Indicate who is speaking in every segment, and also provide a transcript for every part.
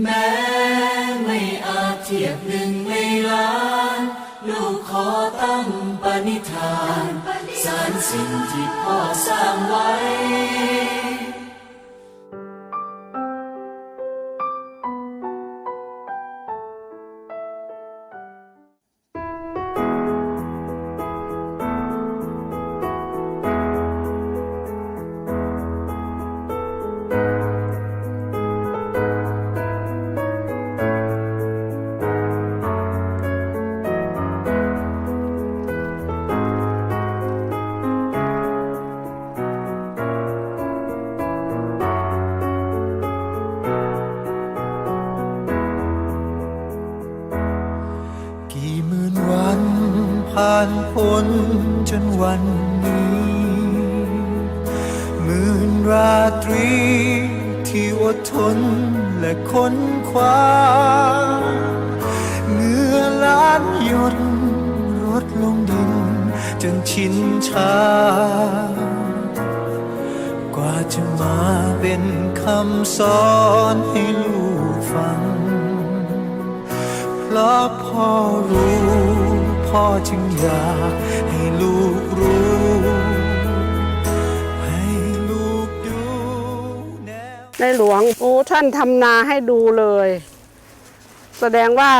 Speaker 1: แม้ไม่อาจเทียบหนึ่งไม่ล้าน ลูกขอตั้งปณิธาน สารสิ่งที่พ่อสร้างไว้
Speaker 2: วันนี้ หมื่นราตรี ที่อดทนและค้นคว้าเงื่อล้านหยดรดลงดิน จนชินชากว่าจะมาเป็นคำสอนให้ พ่อจึงอยากให้ลูกรู้ให้ลูกดูแน
Speaker 3: ในหลวงโอ้ท่านทำนาให้ดูเลย แสดงว่า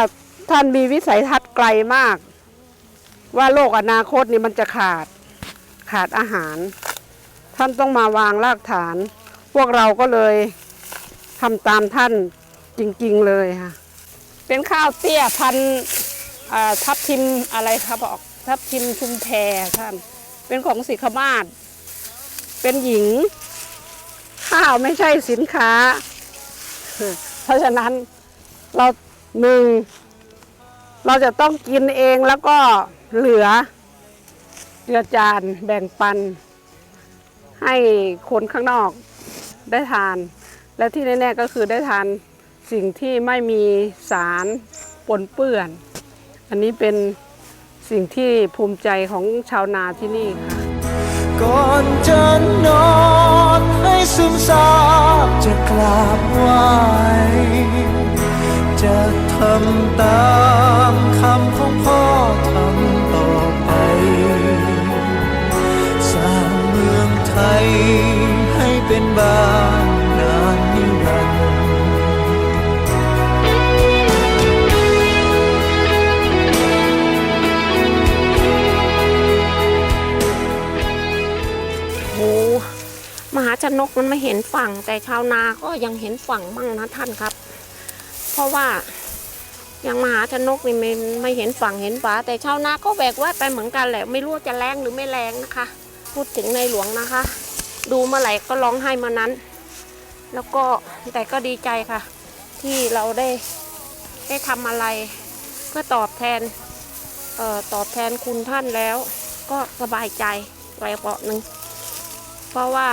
Speaker 3: ท่านมีวิสัยทัศน์ไกลมาก ว่าโลกอนาคตนี่มันจะขาดขาดอาหาร ท่านต้องมาวางรากฐาน พวกเราก็เลยทำตามท่านจริงๆเลยค่ะ เป็นข้าวเตี้ยพัน ทับทิมอะไรครับบอกทับทิมชุมแพท่าน เป็นของสิขมาศเป็นหญิง ข้าวไม่ใช่สินค้า เพราะฉะนั้นเราหนึ่งเราจะต้องกินเองแล้วก็เหลือเจือจานแบ่งปัน ให้คนข้างนอกได้ทาน และที่แน่ๆก็คือได้ทานสิ่งที่ไม่มีสารปนเปื้อน อันนี้เป็นสิ่งที่ภูมิใจของชาวนาที่นี่ค่ะ
Speaker 2: ก่อนจะนอนให้ซึมซาบจะกราบไหว มัน
Speaker 4: ไม่เห็นฝั่ง แต่ชาวนาก็ยังเห็นฝั่งมั่งนะท่านครับ เพราะว่ายังมหาชนกนี่ไม่ไม่เห็นฝั่งเห็นฝาแต่ชาวนาก็แบกไว้ไปเหมือนกันแหละ ไม่รู้จะแรงหรือไม่แรงนะคะ พูดถึงในหลวงนะคะ ดูเมื่อไหร่ก็ร้องไห้มานั้น แล้วก็แต่ก็ดีใจค่ะ ที่เราได้ได้ทำอะไร เพื่อตอบแทนเอ่อตอบแทนคุณท่านแล้ว ก็สบายใจไว้เปาะหนึ่งเพราะว่า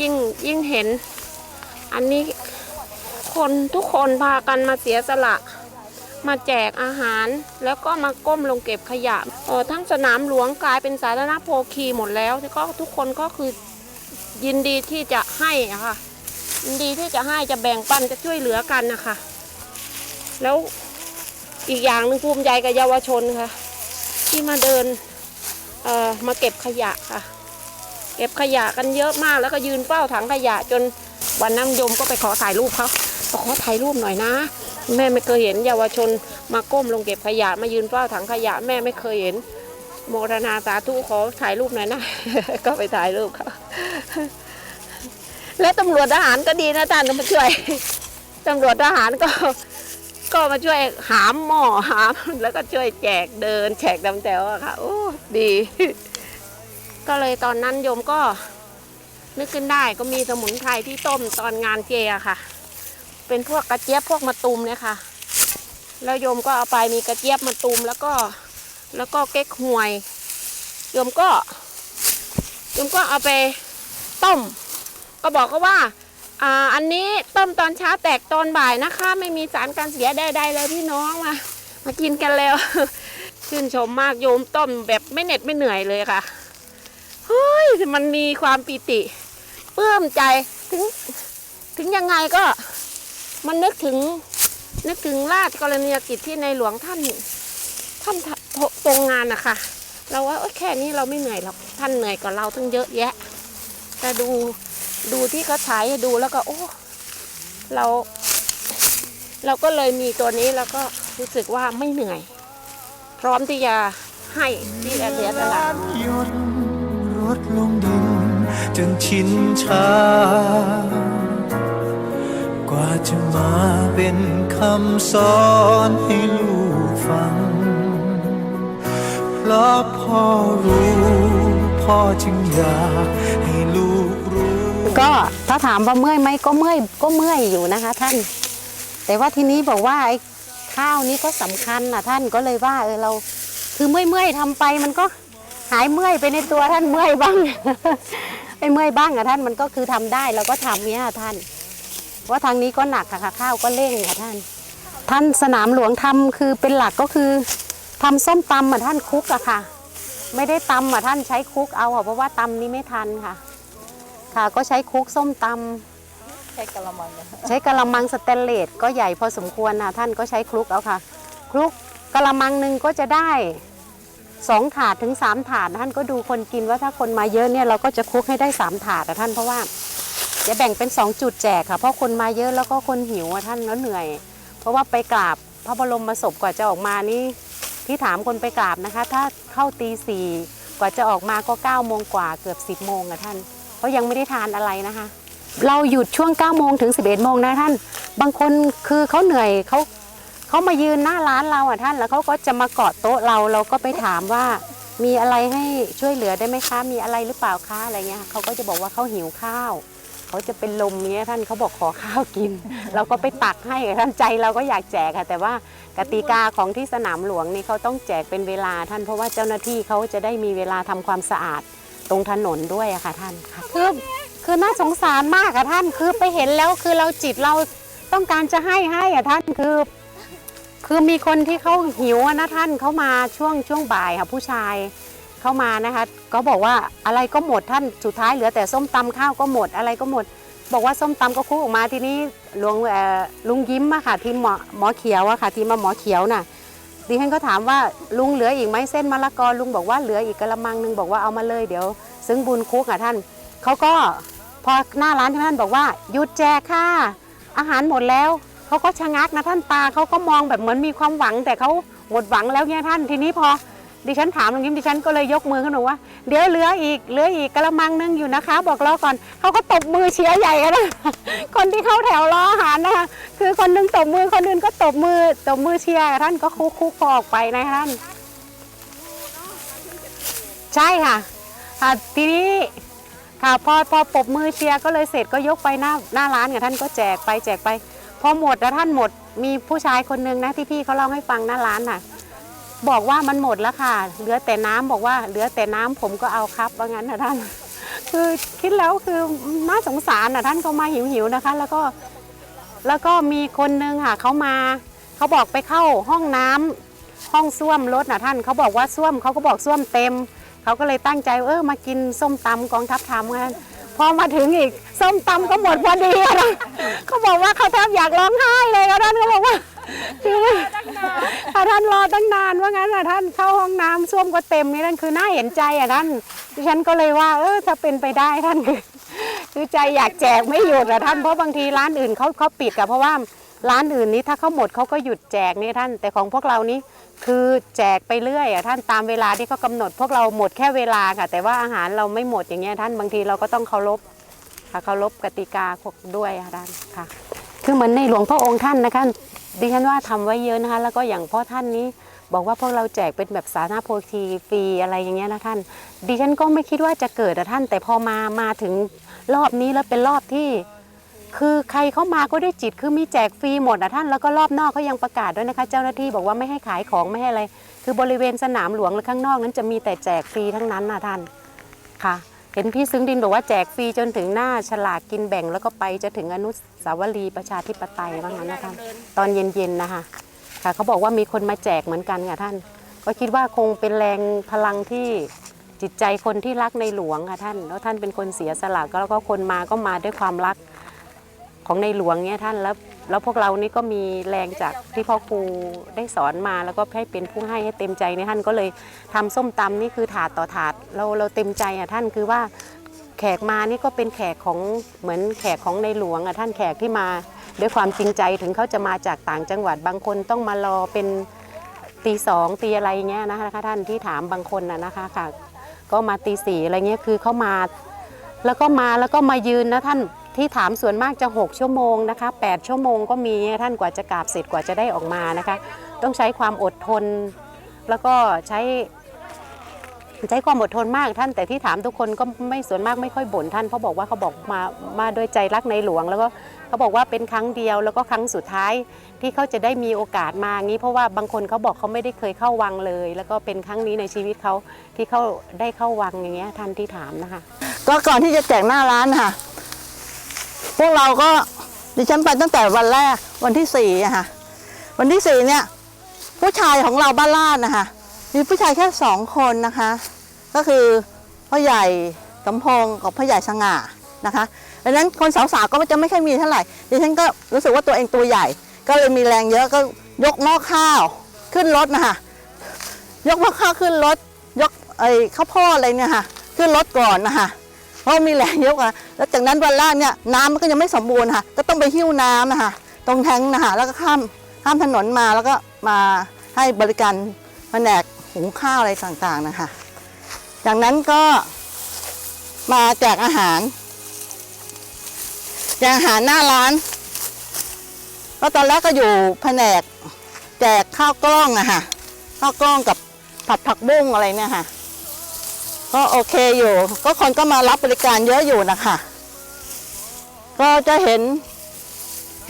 Speaker 4: ยิ่งยิ่งเห็น อันนี้คนทุกคนพากันมาเสียสละ มาแจกอาหารแล้วก็มาก้มลงเก็บขยะเออทั้งสนามหลวงกลายเป็นสาธารณโภคีหมดแล้วก็ทุกคนก็คือยินดีที่จะให้อะค่ะยินดีที่จะให้จะแบ่งปันจะช่วยเหลือกันนะคะแล้วอีกอย่างหนึ่งภูมิใจกับเยาวชนค่ะ ที่มาเดินเอ่อมาเก็บขยะค่ะ เก็บขยะกันเยอะมากแล้วก็ยืนเฝ้าถังขยะจนวันน้ำยมก็ไปขอถ่ายรูปเขาบอกขอถ่ายรูปหน่อยนะ แม่ไม่เคยเห็นเยาวชนมาก้มลงเก็บขยะมายืนเฝ้าถังขยะแม่ไม่เคยเห็น โมรณาสาธุขอถ่ายรูปหน่อยนะ ก็ไปถ่ายรูปเขาและตำรวจทหารก็ดีนะท่านมาช่วยตำรวจทหารก็ก็มาช่วยหามหมอหาม แล้วก็ช่วยแจกเดินแจกดำแถวอะค่ะโอ้ดี ก็เลยตอนนั้นโยมก็นึกขึ้นได้ก็มีสมุนไพรที่ต้มตอนงานเจอะค่ะ เป็นพวกกระเจี๊ยบพวกมะตูมเนี่ยค่ะ แล้วโยมก็เอาไปมีกระเจี๊ยบมะตูมแล้วก็แล้วก็เก๊กฮวยโยมก็โยมก็เอาไปต้ม ก็บอกเขาว่าอ่าอันนี้ต้มตอนเช้าแตกตอนบ่ายนะคะ ไม่มีสารการเสียใดๆเลยพี่น้องมา มากินกันแล้ว ชื่นชมมากโยมต้มแบบไม่เหน็ดไม่เหนื่อยเลยค่ะ เฮ้ยมันมีความปิติปลื้มใจถึง ถึงยังไงก็มันนึกถึง นึกถึงราชกรณียกิจที่ในหลวงท่าน ท่านทรงงานนะคะเราว่าแค่นี้เราไม่เหนื่อยหรอกท่านเหนื่อยกว่าเราทั้งเยอะแยะ แต่ดูดูที่เขาฉายให้ดูแล้วก็ โอ้ เรา เราก็เลยมีตัวนี้แล้วก็รู้สึกว่าไม่เหนื่อย พร้อมที่จะให้ที่จะเสียสละ
Speaker 2: ยนต์รถ ลงดิน จนชินชากว่าจะมาเป็นคำสอนให้ลูกฟังเพราะพ่อรู้พ่อจึงอยากให้ลูกรู้
Speaker 5: ก็ถ้าถามว่าเมื่อยไหมก็เมื่อยก็เมื่อยอยู่นะคะ ท่าน แต่ว่าทีนี้บอกว่าไอ้ข้าวนี้ก็สำคัญนะท่านก็เลยว่าเออเรา คือเมื่อยเมื่อยๆทำไปมันก็ายเมื่อยไปในตัวท่านเมื่อยบ้างไอ้เมื่อยบ้างอะท่านมันก็คือทำได้เราก็ทำเนี้ยค่ะท่านว่าทางนี้ก็หนักค่ะข้าวก็เร่งค่ะท่าน ท่านสนามหลวงทำคือเป็นหลักก็คือทำส้มตำอะท่านคลุกอะค่ะ ไม่ได้ตำอะท่านใช้คลุกเอาอะเพราะว่าตำนี้ไม่ทันค่ะ ค่ะก็ใช้คลุกส้มตำใช้กะละมังใช้กะละมังสแตนเลสก็ใหญ่พอสมควรนะท่านก็ใช้คลุกเอาค่ะคลุกกะละมังหนึ่งก็จะได้ สองถาดถึงสามถาดท่านก็ดูคนกินว่าถ้าคนมาเยอะเนี่ยเราก็จะคุกให้ได้สามถาดอะท่านเพราะว่าจะแบ่งเป็นสองจุดแจกค่ะ เพราะคนมาเยอะแล้วก็คนหิวอะท่านแล้วเหนื่อย เพราะว่าไปกราบพระบรมศพกว่าจะออกมานี่ที่ถามคนไปกราบนะคะ ถ้าเข้าตีสี่กว่าจะออกมาก็9ก้าโมงกว่าเกือบ 10บโมงอะท่านเพราะยังไม่ได้ทานอะไรนะคะ เราหยุดช่วง9ก้าโมงถึง 11บเอ็ดโมงนะท่าน บางคนคือเขาเหนื่อยเขา เขามายืนหน้าร้านเราอะท่าน แล้วเขาก็จะมาเกาะโต๊ะเราเราก็ไปถามว่า มีอะไรให้ช่วยเหลือได้ไหมคะ มีอะไรหรือเปล่าคะอะไรเงี้ยเขาก็จะบอกว่าเขาหิวข้าวเขาจะเป็นลมเนี้ยท่านเขาบอกขอข้าวกิน เราก็ไปตักให้ท่านใจเราก็อยากแจกค่ะ แต่ว่ากติกาของที่สนามหลวงนี่เขาต้องแจกเป็นเวลาท่านเพราะว่าเจ้าหน้าที่เขาจะได้มีเวลาทำความสะอาดตรงถนนด้วยอะค่ะท่านค่ะคือคือน่าสงสารมากอะท่านคือไปเห็นแล้วคือเราจิตเราต้องการจะให้ให้อะท่านคือ คือมีคนที่เขาหิวนะท่านเขามาช่วงช่วงบ่ายค่ะผู้ชายเข้ามานะคะก็บอกว่าอะไรก็หมดท่านสุดท้ายเหลือแต่ส้มตำข้าวก็หมดอะไรก็หมด บอกว่าส้มตำก็คุกออกมาทีนี้หลวงลุงยิ้มอะค่ะทีมหมอหมอเขียวอะค่ะทีมาหมอเขียวน่ะดิฉันก็ถามว่าลุงเหลืออีกไหมเส้นมะละกอลุงบอกว่าเหลืออีกกระมังหนึงบอกว่าเอามาเลยเดี๋ยว ซึ้งบุญคุกอะท่านเขาก็พอหน้าร้านที่ท่านบอกว่าหยุดแจกค่ะอาหารหมดแล้ว เขาก็ชะงักนะท่านตาเขาก็มองแบบเหมือนมีความหวัง แต่เขาหมดหวังแล้วเนี่ยท่านทีนี้พอดิฉันถามลุงยิ้มดิฉันก็เลยยกมือขึ้นหนูว่าเดี๋ยวเหลืออีกเหลืออีกกระมังหนึงอยู่นะคะ บอกรอก่อนเขาก็ตบมือเชียร์ใหญ่นะคนที่เข้าแถวรออาหารนะคะคือคนหนึงตบมือคนอื่นก็ตบมือตบมือเชียร์ท่านก็คุกคุกอออกไปนะท่าน ใช่ค่ะทีนี้ค่ะพอพอปบมือเชียร์ก็เลยเสร็จก็ยกไปหน้าหน้าร้านค่ะท่านก็แจกไปแจกไป อหมดแล้วท่านหมด มีผู้ชายคนนึงนะที่พี่เขาเล่าให้ฟังหน้าร้านน่ะ บอกว่ามันหมดแล้วค่ะ เหลือแต่น้ำบอกว่าเหลือแต่น้ำผมก็เอาครับว่างั้นนะท่าน คือคิดแล้วคือน่าสงสารนะท่านเขามาหิวหิวๆนะคะ แล้วก็แล้วก็มีคนนึงค่ะเขามาเขาบอกไปเข้าห้องน้ำห้องส้วมรถนะท่านเขาบอกว่าส้วมเขาก็บอกส้วมเต็มเขาก็เลยตั้งใจเออมากินส้มตำกองทัพธรรมกัน พอมาถึงอีกส้มตำก็หมดพอดีอะนะเขาบอกว่าเขาแทบอยากร้องไห้เลยท่านเขาบอกว่าคือถ้าท่านรอตั้งนานว่างั้นอะท่านเข้าห้องน้ำส้วมก็เต็มนี่ท่านคือน่าเห็นใจอะท่านดิฉันก็เลยว่า เออถ้าเป็นไปได้ท่านคือคือใจอยากแจกไม่หยุดอะท่านเพราะบางทีร้านอื่นเขาเขาปิดอะเพราะว่าร้านอื่นนี้ถ้าเขาหมดเขาก็หยุดแจกนี่ท่าน แต่ของพวกเรานี้ คือแจกไปเรื่อยอะท่านตามเวลาที่เขากำหนด พวกเราหมดแค่เวลาค่ะ แต่ว่าอาหารเราไม่หมดอย่างเงี้ยท่านบางทีเราก็ต้องเคารพค่ะเคารพกติกาด้วยค่ะท่านค่ะ คือเหมือนในหลวงพระองค์ท่านนะคะดิฉันว่าทำไว้เยอะนะคะ แล้วก็อย่างพ่อท่านนี้บอกว่าพวกเราแจกเป็นแบบสาธารณโภคีฟรีอะไรอย่างเงี้ยนะท่าน ดิฉันก็ไม่คิดว่าจะเกิดอะท่าน แต่พอมามาถึงรอบนี้แล้วเป็นรอบที่ คือใครเข้ามาก็ได้จิตคือมีแจกฟรีหมดอะท่านแล้วก็รอบนอกเขายังประกาศด้วยนะคะ เจ้าหน้าที่บอกว่าไม่ให้ขายของไม่ให้อะไร คือบริเวณสนามหลวงและข้างนอกนั้นจะมีแต่แจกฟรีทั้งนั้นนะท่านค่ะเห็นพี่ซึ้งดินบอกว่าแจกฟรีจนถึงหน้าฉลากกินแบ่งแล้วก็ไปจะถึงอนุสาวรีย์ประชาธิปไตยว่างั้นนะท่านตอนเย็นๆนะคะค่ะเขาบอกว่ามีคนมาแจกเหมือนกันค่ะท่าน ก็คิดว่าคงเป็นแรงพลังที่จิตใจคนที่รักในหลวงค่ะท่าน แล้วท่านเป็นคนเสียสละก็แล้วก็คนมาก็มาด้วยความรัก ของในหลวงเนี่ยท่านแล้วแล้วพวกเรานี่ก็มีแรงจากที่พ่อครูได้สอนมาแล้วก็ให้เป็นผู้ให้ให้เต็มใจในท่านก็เลยทำส้มตำนี่คือถาดต่อถาดเราเราเต็มใจอะท่านคือว่าแขกมานี่ก็เป็นแขกของเหมือนแขกของในหลวงอะท่านแขกที่มาด้วยความจริงใจถึงเขาจะมาจากต่างจังหวัดบางคนต้องมารอเป็นตีสองตีอะไรเงี้ยนะคะท่านที่ถามบางคนน่ะนะคะค่ะ ก็มาตีสี่อะไรเงี้ยคือเขามา แล้วก็มาแล้วก็มายืนนะท่าน ที่ถามส่วนมากจะ 6 ชั่วโมงนะคะ8ชั่วโมงก็มีท่านกว่าจะกราบเสร็จกว่าจะได้ออกมานะคะ ต้องใช้ความอดทน แล้วก็ใช้ใช้ความอดทนมากท่านแต่ที่ถามทุกคนก็ไม่ส่วนมากไม่ค่อยบ่นท่านเพราะบอกว่าเขาบอกมามาด้วยใจรักในหลวง แล้วก็เขาบอกว่าเป็นครั้งเดียวแล้วก็ครั้งสุดท้ายที่เขาจะได้มีโอกาสมางี้ เพราะว่าบางคนเขาบอกเขาไม่ได้เคยเข้าวังเลย แล้วก็เป็นครั้งนี้ในชีวิตเขาที่เขาได้เข้าวังอย่างเงี้ยท่านที่ถามนะคะ
Speaker 6: ก็ก่อนที่จะแจกหน้าร้านค่ะ พวกเราก็ดิฉันไปตั้งแต่วันแรกวันที่สี่อะค่ะวันที่สี่เนี่ย ผู้ชายของเราบ้านลาดนะคะมีผู้ชายแค่สองคนนะคะ ก็คือพ่อใหญ่สมพงศ์กับพ่อใหญ่สง่านะคะดังนั้นคนสาวๆก็จะไม่ค่อยมีเท่าไหร่ดิฉันก็รู้สึกว่าตัวเองตัวใหญ่ ก็เลยมีแรงเยอะก็ยกหม้อข้าวขึ้นรถนะคะยกหม้อข้าวขึ้นรถยกไอ้ข้าวโพดอะไรเนี่ยค่ะขึ้นรถก่อนนะคะ เพราะมีแรงเยอะแล้วจากนั้นวันแรกเนี่ยน้ำมันก็ยังไม่สมบูรณ์ค่ะ ก็ต้องไปหิ้วน้ำนะคะตรงแทงนะคะแล้วก็ข้ามข้ามถนนมาแล้วก็มาให้บริการแผนกหุงข้าวอะไรต่างๆนะคะจากนั้นก็มาแจกอาหารแจกอาหารหน้าร้านก็ตอนแรกก็อยู่แผนกแจกข้าวกล้องอะค่ะข้าวกล้องกับผัดผักบุ้งอะไรเนี่ยค่ะ ก็โอเคอยู่ ก็คนก็มารับบริการเยอะอยู่นะคะ ก็จะเห็น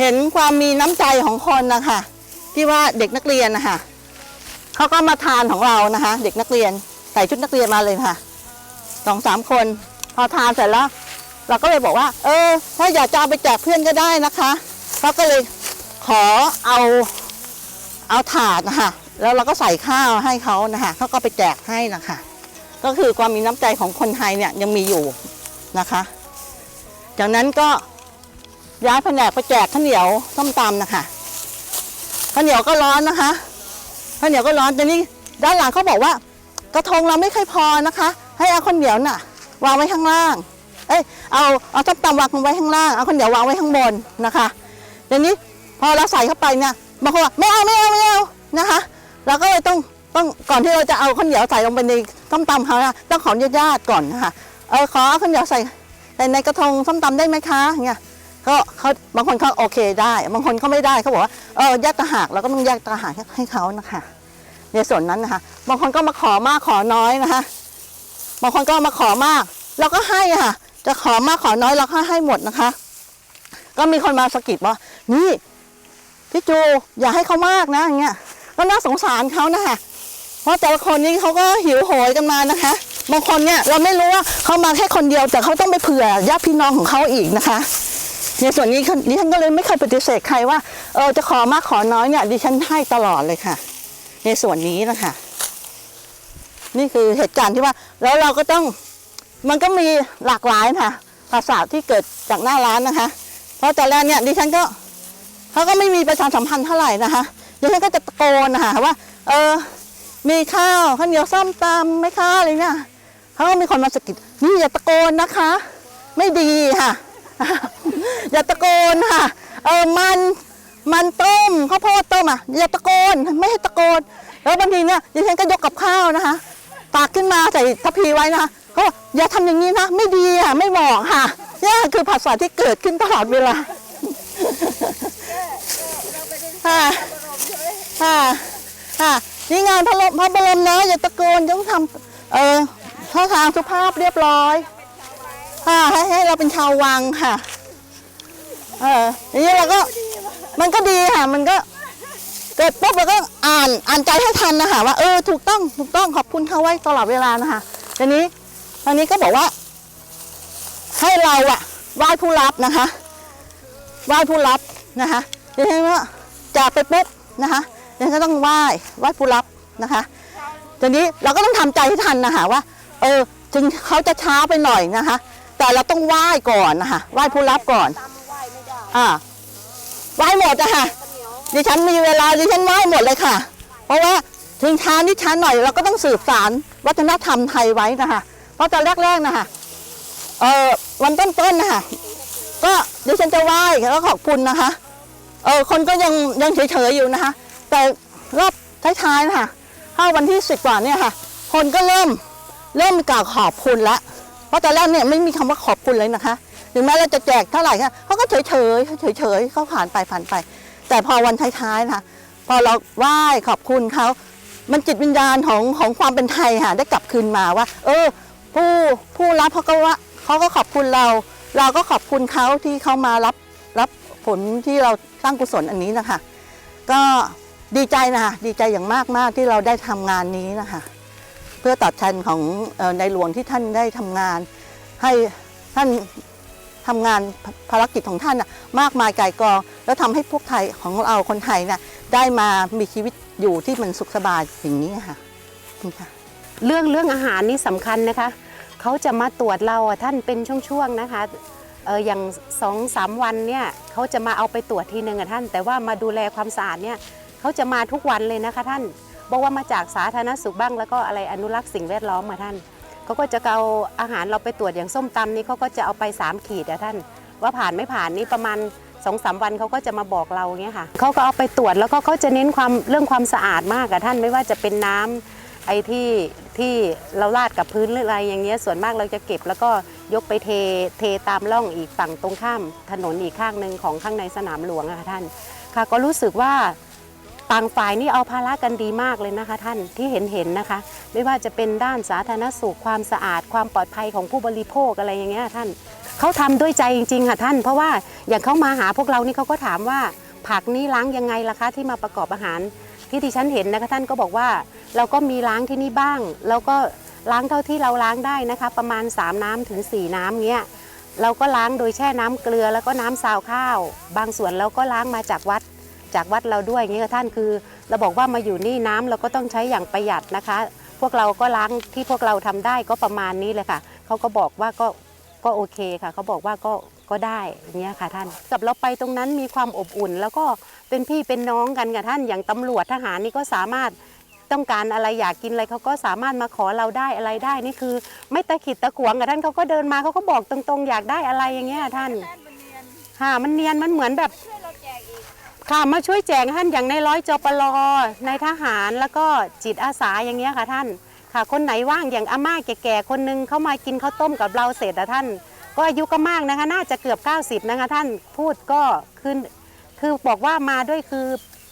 Speaker 6: เห็นความมีน้ำใจของคนนะคะที่ว่าเด็กนักเรียนนะคะเขาก็มาทานของเรานะคะ เด็กนักเรียนใส่ชุดนักเรียนมาเลยค่ะสองสามคน พอทานเสร็จแล้ว เราก็เลยบอกว่า เออ ถ้าอยากจะเอาไปแจกเพื่อนก็ได้นะคะเขาก็เลยขอเอาเอาถาดนะคะแล้วเราก็ใส่ข้าวให้เขานะคะเขาก็ไปแจกให้นะคะ ก็คือความมีน้ำใจของคนไทยเนี่ยยังมีอยู่นะคะ จากนั้นก็ย้ายแผนกไปแจกข้าวเหนียวส้มตำนะคะข้าวเหนียวก็ร้อนนะคะข้าวเหนียวก็ร้อนแต่นี่ด้านหลังเขาบอกว่ากระทงเราไม่เคยพอนะคะ ให้เอาข้าวเหนียวน่ะวางไว้ข้างล่าง เอ้ยเอาเอาส้มตำวางไว้ข้างล่างเอาข้าวเหนียววางไว้ข้างบนนะคะเดี๋ยวนี้พอเราใส่เข้าไปเนี่ยบางคนบอกไม่เอาไม่เอาไม่เอานะคะ เราก็เลยต้อง ต้องก่อนที่เราจะเอาข้าวเหนียวใส่ลงไปในส้มตำเขานะต้องขออนุญาตก่อนนะคะเออขอข้าวเหนียวใส่ในในกระทงส้มตำได้ไหมคะเงี้ยก็เขาบางคนเขาโอเคได้ บางคนเขาไม่ได้เขาบอกว่าเออแยกต่าหากเราก็ต้องแยกต่าหากให้เขานะคะในส่วนนั้นนะคะ บางคนก็มาขอมากขอน้อยนะคะ บางคนก็มาขอมากเราก็ให้ค่ะ จะขอมากขอน้อยเราก็ให้หมดนะคะ ก็มีคนมาสะกิดว่านี่พี่จูอย่าให้เขามากนะอย่างเงี้ยก็น่าสงสารเขานะคะ เพราะแต่ละคนนี้เขาก็หิวโหยกันมานะคะ บางคนเนี่ยเราไม่รู้ว่าเขามาแค่คนเดียวแต่เขาต้องไปเผื่อญาติพี่น้องของเขาอีกนะคะ ในส่วนนี้ดิฉันก็เลยไม่เคยปฏิเสธใครว่าเออจะขอมากขอน้อยเนี่ยดิฉันให้ตลอดเลยค่ะ ในส่วนนี้นะคะ นี่คือเหตุการณ์ที่ว่า แล้วเราก็ต้องมันก็มีหลากหลายค่ะภาษาที่เกิดจากหน้าร้านนะคะ เพราะแต่แรกเนี่ยดิฉันก็เขาก็ไม่มีประชาสัมพันธ์เท่าไหร่นะคะดิฉันก็จะตะโกนนะคะว่า เออ มีข้าวข้าวเหนียวส้มตำไหมคะอะไรเนี่ยเขาก็มีคนมาสะกิดนี่อย่าตะโกนนะคะ ไม่ดีค่ะ อย่าตะโกนค่ะ เออมันมันต้มข้าวโพดต้มอะอย่าตะโกนไม่ให้ตะโกน แล้วบางทีเนี่ยดิฉันก็ยกกับข้าวนะคะตากขึ้นมาใส่ทัพพีไว้นะคะเขาอย่าทำอย่างนี้นะ ไม่ดีอะไม่เหมาะค่ะนี่คือภาษาที่เกิดขึ้นตลอดเวลาค่ะค่ะค่ะ นี่งานพระลมพระบรมนะอย่าตะโกนต้องทำเออท่าทางสุภาพเรียบร้อยค่ะให้ให้เราเป็นชาววังค่ะ เอออย่างนี้เราก็มันก็ดีค่ะ มันก็เกิดปุ๊บเราก็อ่านอ่านใจให้ทันนะคะว่าเออถูกต้องถูกต้องขอบคุณเขาไว้ตลอดเวลานะคะทีนี้ตอนนี้ก็บอกว่า ให้เราอะไหว้ผู้รับนะคะไหว้ผู้รับนะคะดิฉันว่าจากไปปุ๊บนะคะ ดิฉันก็ต้องไหว้ไหว้ผู้รับนะคะทีนี้เราก็ต้องทำใจให้ทันนะคะว่า เออถึงเขาจะช้าไปหน่อยนะคะ แต่เราต้องไหว้ก่อนนะคะไหว้ผู้รับก่อนอ่าไหว้หมดอะค่ะดิฉันมีเวลาดิฉันไหว้หมดเลยค่ะ เพราะว่าถึงช้านิดช้าหน่อยเราก็ต้องสืบสารวัฒนธรรมไทยไว้นะคะเพราะตอนแรกๆนะคะเออวันต้นๆนะคะก็ดิฉันจะไหว้แล้วก็ขอบคุณนะคะ เออคนก็ยังยังเฉยๆอยู่นะคะ แต่รอบท้ายๆนะคะเข้าวันที่สิบกว่าเนี่ยค่ะ คนก็เริ่มเริ่มกล่าวขอบคุณละเพราะตอนแรกเนี่ยไม่มีคำว่าขอบคุณเลยนะคะถึงแม้เราจะแจกเท่าไหร่ค่ะเขาก็เฉยเฉยๆเฉยเฉยๆเขาผ่านไปผ่านไป แต่พอวันท้ายๆนะคะพอเราไหว้ขอบคุณเขามันจิตวิญญาณของของความเป็นไทยค่ะได้กลับคืนมาว่า เออ ผู้ผู้รับเขาก็ว่าเขาก็ขอบคุณเรา เราก็ขอบคุณเขาที่เขามารับรับผลที่เราสร้างกุศลอันนี้นะคะ ก็ ดีใจนะคะดีใจอย่างมากมากที่เราได้ทำงานนี้นะคะเพื่อตอบแทนของออในหลวงที่ท่านได้ทำงาน ให้ท่านทำงานภารกิจของท่านนะมากมายไก่ายกอง แล้วทำให้พวกไทยของเราคนไทยน่ะได้มามีชีวิตอยู่ที่มันสุขสบายอย่างนี้ค่ะค่ะ
Speaker 5: เรื่องเรื่องอาหารนี่สำคัญนะคะเขาจะมาตรวจเราท่านเป็นช่วงๆนะคะเอออย่างสองสามวันเนี่ยเขาจะมาเอาไปตรวจทีหนึ่งอะท่าน แต่ว่ามาดูแลความสะอาดเนี่ย เขาจะมาทุกวันเลยนะคะท่าน บอกว่ามาจากสาธารณสุขบ้าง แล้วก็อะไรอนุรักษ์สิ่งแวดล้อมมาท่านเขาก็จะเอาอาหารเราไปตรวจอย่างส้มตำนี่เขาก็จะเอาไป 3 ขีดอะท่าน ว่าผ่านไม่ผ่านนี่ประมาณ2องสาวันเขาก็จะมาบอกเราเงี้ยค่ะเขาก็เอาไปตรวจแล้วก็เขาจะเน้นความเรื่องความสะอาดมากอะท่านไม่ว่าจะเป็นน้ำไอ้ที่ที่เราลาดกับพื้นหรืออะไรอย่างเงี้ยส่วนมากเราจะเก็บแล้วก็ยกไปเทเทตามร่องอีกฝั่งตรงข้ามถนนอีกข้างหนึ่งของข้างในสนามหลวงอะค่ะท่านค่ะก็รู้สึกว่า ต่างฝ่ายนี่เอาภาระกันดีมากเลยนะคะ ท่านที่เห็นเห็นนะคะ ไม่ว่าจะเป็นด้านสาธารณสุขความสะอาดความปลอดภัยของผู้บริโภคอะไรอย่างเงี้ยท่านเขาทำด้วยใจจริงๆค่ะท่าน เพราะว่าอย่างเขามาหาพวกเรานี่เขาก็ถามว่าผักนี่ล้างยังไงล่ะคะที่มาประกอบอาหาร ที่ดิฉันเห็นนะคะท่านก็บอกว่าเราก็มีล้างที่นี่บ้าง แล้วก็ล้างเท่าที่เราล้างได้นะคะ ประมาณ 3 น้ำถึง 4 น้ำเงี้ยเราก็ล้างโดยแช่น้ำเกลือแล้วก็น้ำซาวข้าว บางส่วนเราก็ล้างมาจากวัด จากวัดเราด้วยอย่างเงี้ยค่ะท่านคือ เราบอกว่ามาอยู่นี่น้ำเราก็ต้องใช้อย่างประหยัดนะคะ พวกเราก็ล้างที่พวกเราทำได้ก็ประมาณนี้เลยค่ะเขาก็บอกว่าก็ก็โอเคค่ะเขาบอกว่าก็ก็ได้อย่างเงี้ยค่ะท่าน กับเราไปตรงนั้นมีความอบอุ่น แล้วก็เป็นพี่เป็นน้องกันค่ะท่านอย่างตำรวจทหารนี่ก็สามารถต้องการอะไรอยากกินอะไรเขาก็สามารถมาขอเราได้อะไรได้นี่คือ ไม่ตะขิดตะขวงกับท่านเขาก็เดินมาเขาก็บอกตรงๆ อยากได้อะไรอย่างเงี้ยท่านค่ะมันเนียนมันเหมือนแบบ ค่ะมาช่วยแจกท่านอย่างในร้อยจปลในทหารแล้วก็จิตอาสาอย่างเงี้ยค่ะท่านค่ะ คนไหนว่างอย่างอาม่าแก่ๆคนนึงเข้ามากินข้าวต้มกับเราเสร็จอะท่าน ก็อายุก็มากนะคะน่าจะเกือบ 90 นะคะท่านพูดก็คือคือบอกว่ามาด้วยคือ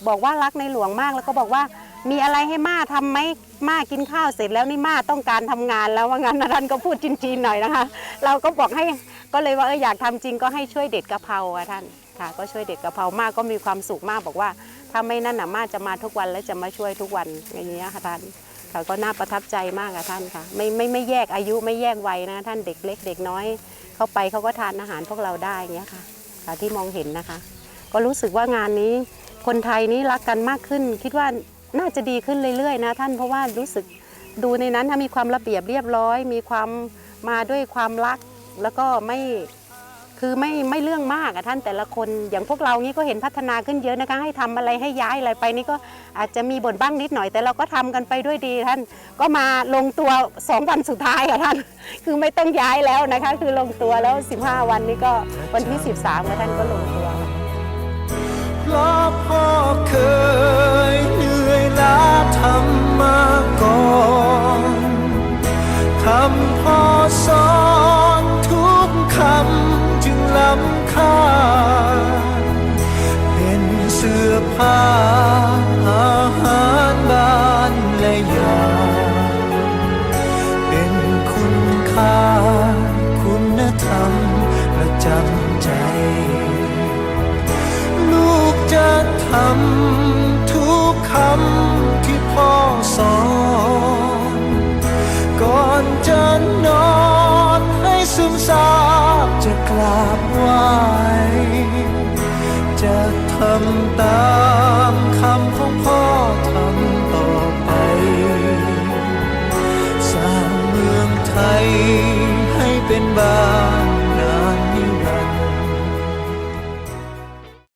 Speaker 5: บอกว่ารักในหลวงมากแล้วก็บอกว่ามีอะไรให้ม่าทำไหมม่ากินข้าวเสร็จแล้วนี่ม่าต้องการทำงานแล้วว่างั้นนะท่านก็พูดจีนๆหน่อยนะคะ เราก็บอกให้ก็เลยว่าเอออยากทำจริงก็ให้ช่วยเด็ดกะเพราอะท่าน ค่ะ ก็ช่วยเด็ดกะเพรามากก็มีความสุขมากบอกว่า ถ้าไม่นั่นน่ะมาจะมาทุกวันแล้วจะมาช่วยทุกวันอย่างเงี้ยค่ะท่านค่ะก็น่าประทับใจมากค่ะท่านค่ะ ไม่ไม่ไม่แยกอายุไม่แยกวัยนะท่านเด็กเล็กเด็กน้อย เข้าไปเขาก็ทานอาหารพวกเราได้อย่างเงี้ยค่ะค่ะที่มองเห็นนะคะ ก็รู้สึกว่างานนี้คนไทยนี้รักกันมากขึ้น คิดว่าน่าจะดีขึ้นเรื่อยๆนะท่านเพราะว่ารู้สึกดูในนั้นถ้ามีความระเบียบเรียบร้อย มีความมาด้วยความรักแล้วก็ไม่ คือไม่ไม่เรื่องมากอะท่านแต่ละคนอย่างพวกเรานี่ก็เห็นพัฒนาขึ้นเยอะนะคะให้ทำอะไรให้ย้ายอะไรไปนี่ก็อาจจะมีบ่นบ้างนิดหน่อย แต่เราก็ทำกันไปด้วยดีท่านก็มาลงตัว 2 วันสุดท้ายอะท่าน คือไม่ต้องย้ายแล้วนะคะ คือลงตัวแล้ว 15 วันนี้ก็วันที่ 13แล้วท่านก็ลงตัว
Speaker 2: เพราะพ่อเคยเหนื่อยล้าทำมาก่อนคำพ่อสอนทุกคำจึงล้ำค่าเป็นเสื้อผ้าอาหารบ้านและยา เป็นคุณค่า คุณธรรมประจำใจ ลูกจะทำ